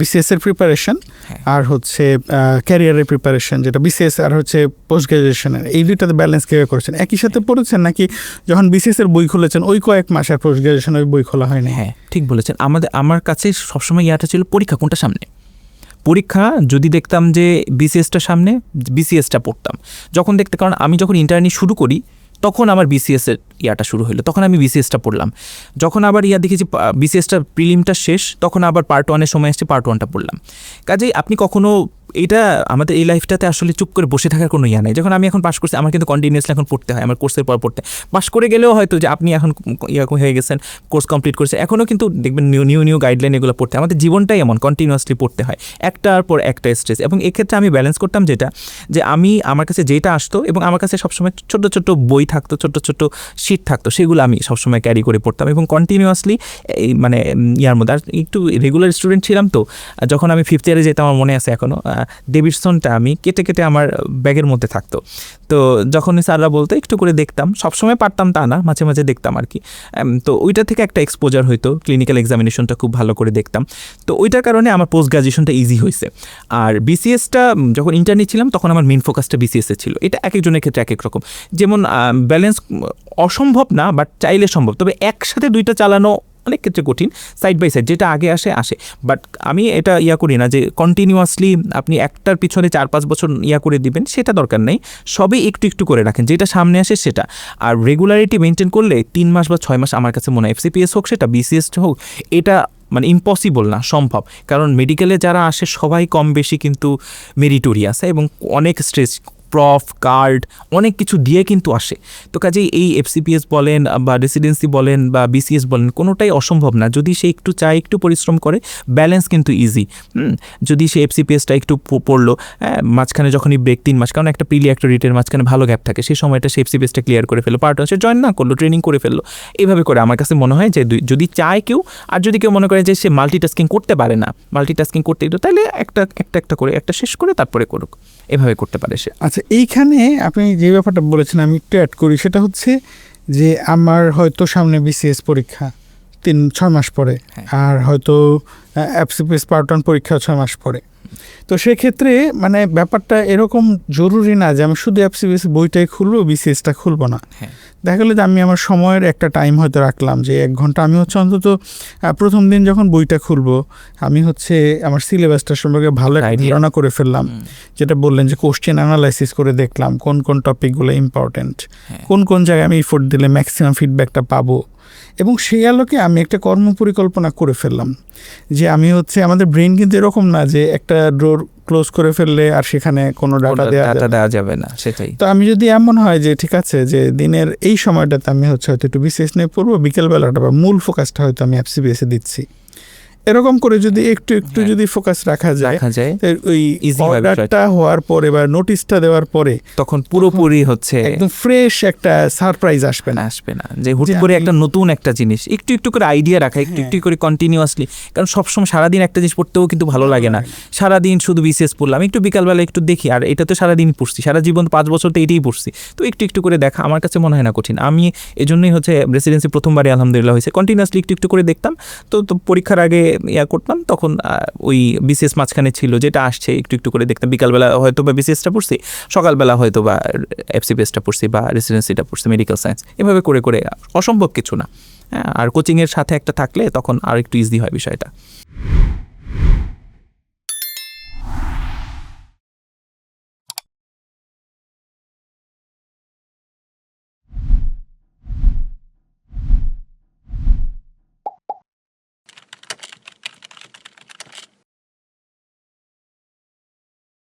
BCS এর preparation হ্যাঁ। আর হচ্ছে ক্যারিয়ারের প্রিপারেশন যেটা বিসিএস আর হচ্ছে পোস্ট গ্রাজুয়েশনের এই দুইটাতে ব্যালেন্স কীভাবে করেছেন? একই সাথে পড়েছেন নাকি যখন বিসিএস এর বই খুলেছেন ওই কয়েক মাস আর পোস্ট গ্রাজুয়েশনের বই খোলা হয়নি? হ্যাঁ ঠিক বলেছেন। আমাদের আমার কাছে সবসময় ইয়াটা ছিল পরীক্ষা কোনটা সামনে? পরীক্ষা যদি দেখতাম যে বিসিএসটা সামনে বিসিএসটা পড়তাম। যখন দেখতে কারণ আমি যখন ইন্টারনি শুরু করি তখন আমার বিসিএস এর ইয়াটা শুরু হলো তখন আমি বিসিএসটা পড়লাম। যখন আবার ইয়া দেখেছি বিসিএসটা প্রিলিমটা শেষ, তখন আবার পার্ট ওয়ানের সময় এসছে পার্ট ওয়ানটা পড়লাম। কাজেই আপনি কখনো এটা আমাদের এই লাইফটাতে আসলে চুপ করে বসে থাকার কোনো ইয়া নেই। যখন আমি এখন পাশ করছি, আমার কিন্তু কন্টিনিউসলি এখন পড়তে হয়, আমার কোর্সের পর পড়তে। পাশ করে গেলেও হয়তো যে আপনি এখন ইয়া হয়ে গেছেন কোর্স কমপ্লিট করেছে এখনও কিন্তু দেখবেন নিউ নিউ নিউ গাইডলাইন এগুলো পড়তে আমাদের জীবনটাই এমন কন্টিনিউয়াসলি পড়তে হয়। একটার পর একটা স্ট্রেস এবং এক্ষেত্রে আমি ব্যালেন্স করতাম যেটা, যে আমি আমার কাছে যেটা আসতো এবং আমার কাছে সবসময় ছোট ছোট বই থাকতো ছোট ছোট শিট থাকতো, সেগুলো আমি সবসময় ক্যারি করে পড়তাম এবং কন্টিনিউয়াসলি মানে ইয়ার মধ্যে। আর একটু রেগুলার স্টুডেন্ট ছিলাম তো, যখন আমি ফিফথ ইয়ারে যেতাম, আমার মনে আছে এখনও ডেভিডসনটা আমি কেটে কেটে আমার ব্যাগের মধ্যে থাকতো। তো যখন স্যাররা বলতো, একটু করে দেখতাম। সবসময় পারতাম তা না, মাঝে মাঝে দেখতাম আর কি। তো ওইটা থেকে একটা এক্সপোজার হইতো ক্লিনিক্যাল এক্সামিনেশনটা খুব ভালো করে দেখতাম। তো ওইটার কারণে আমার পোস্ট গ্রাজুয়েশনটা ইজি হয়েছে আর বিসিএসটা যখন ইন্টারনি ছিলাম, তখন আমার মেন ফোকাসটা বিসিএসে ছিল। এটা এক একজনের ক্ষেত্রে এক এক রকম। যেমন ব্যালেন্স অসম্ভব না বাট চাইলে সম্ভব। তবে একসাথে দুইটা চালানো অনেক ক্ষেত্রে কঠিন সাইড বাই সাইড যেটা আগে আসে আসে। বাট আমি এটা ইয়া করি না যে কন্টিনিউয়াসলি আপনি একটার পিছনে চার, পাঁচ বছর ইয়া করে দিবেন, সেটা দরকার নেই। সবই একটু একটু করে রাখেন, যেটা সামনে আসে সেটা। আর রেগুলারিটি মেনটেন করলে তিন মাস বা ছয় মাস আমার কাছে মনে হয় এফসিপিএস হোক সেটা বিসিএস হোক, এটা মানে ইম্পসিবল না, সম্ভব। কারণ মেডিকেলে যারা আসে, সবাই কম বেশি কিন্তু মেরিটোরিয়াস এবং অনেক স্ট্রেস প্রফ কার্ড অনেক কিছু দিয়ে কিন্তু আসে। তো কাজেই এই এফসিপিএস বলেন বা রেসিডেন্সি বলেন বা বিসিএস বলেন, কোনোটাই অসম্ভব না। যদি সে একটু চায়, একটু পরিশ্রম করে ব্যালেন্স কিন্তু ইজি যদি সে এফসিপিএসটা একটু পড়ল হ্যাঁ মাঝখানে যখনই ব্রেক তিন মাস, কারণ একটা প্রিলি একটা রিটের মাঝখানে ভালো গ্যাপ থাকে সেই সময়টা সে এফসিপিএসটা ক্লিয়ার করে ফেলল পার্ট সে জয়েন না করল ট্রেনিং করে ফেলল। এইভাবে করে আমার কাছে মনে হয় যে যদি চায় কেউ, আর যদি কেউ মনে করে যে, সে মাল্টিটাস্কিং করতে পারে না মাল্টিটাস্কিং করতে দিল তাহলে একটা একটা একটা করে, একটা শেষ করে তারপরে করুক। এভাবে করতে পারে সে। আচ্ছা এইখানে আপনি যে ব্যাপারটা বলেছেন, আমি একটু অ্যাড করি, সেটা হচ্ছে যে আমার হয়তো সামনে বিসিএস পরীক্ষা। তিন ছয় মাস পরে। হ্যাঁ। আর হয়তো অ্যাপসিপিএস পার্ট ওয়ান পরীক্ষা ছয় মাস পরে। তো সেক্ষেত্রে মানে ব্যাপারটা এরকম জরুরি না যে আমি শুধু অ্যাপসিপিএস বইটাই খুলবো বিসিএসটা খুলবো না। হ্যাঁ। দেখা গেলো যে আমি আমার সময়ের একটা টাইম হয়তো রাখলাম যে এক ঘণ্টা আমি হচ্ছে অন্তত প্রথম দিন যখন বইটা খুলবো আমি হচ্ছে আমার সিলেবাসটার সম্পর্কে ভালো একটা ধারণা করে ফেললাম। যেটা বললেন যে কোশ্চেন অ্যানালাইসিস করে দেখলাম কোন কোন টপিকগুলো ইম্পর্টেন্ট হ্যাঁ। কোন কোন জায়গায় আমি ইফোর্ট দিলে ম্যাক্সিমাম ফিডব্যাকটা পাবো। এবং সেই আলোকে আমি একটা কর্ম পরিকল্পনা করে ফেললাম যে আমি হচ্ছে আমাদের ব্রেন কিন্তু এরকম না যে একটা ড্রোর ক্লোজ করে ফেললে আর সেখানে কোনো ডাটা দেওয়া যাবে না। দেওয়া যাবে না সেটাই তো আমি যদি এমন হয় যে ঠিক আছে যে দিনের এই সময়টাতে আমি হচ্ছে হয়তো একটু বিশেষ নিয়ে পড়ব বিকেলবেলাটা বা মূল ফোকাসটা হয়তো আমি অ্যাপসি বেসে দিচ্ছি এরকম করে যদি একটু একটু হ্যাঁ। যদি ফোকাস রাখা যায় ওই অর্ডারটা হওয়ার পরে বা নোটিশটা দেওয়ার পরে তখন পুরোপুরি হচ্ছে একদম ফ্রেশ একটা সারপ্রাইজ আসবে না। আসবে না। যে হুট করে একটা নতুন একটা জিনিস একটু একটু করে আইডিয়া রাখা একটু হ্যাঁ। একটু করে কন্টিনিউয়াসলি কারণ সবসময় সারাদিন একটা জিনিস পড়তেও কিন্তু ভালো লাগে না। সারাদিন শুধু বিসিএস পড়লাম একটু বিকালবেলা একটু দেখি আর এটা তো সারাদিন পড়ছি সারা জীবন পাঁচ বছর তো এটাই পড়ছি। তো একটু একটু করে দেখা আমার কাছে মনে হয় না কঠিন। আমি এজন্যই হচ্ছে রেসিডেন্সি প্রথমবারে আলহামদুলিল্লাহ হয়েছে। কন্টিনিউয়াসলি একটু একটু করে দেখতাম। তো তো পরীক্ষার আগে ইয়া করতাম, তখন ওই বিসিএস মাঝখানে ছিল যেটা আসছে, একটু একটু করে দেখতাম। বিকালবেলা হয়তো বা বিসিএসটা পড়ছি, সকালবেলা হয়তো বা এফসিপিএসটা পড়ছি বা রেসিডেন্সিটা পড়ছি মেডিকেল সায়েন্স এভাবে করে করে, অসম্ভব কিছু না। হ্যাঁ আর কোচিংয়ের সাথে একটা থাকলে তখন আর একটু ইজি হয় বিষয়টা।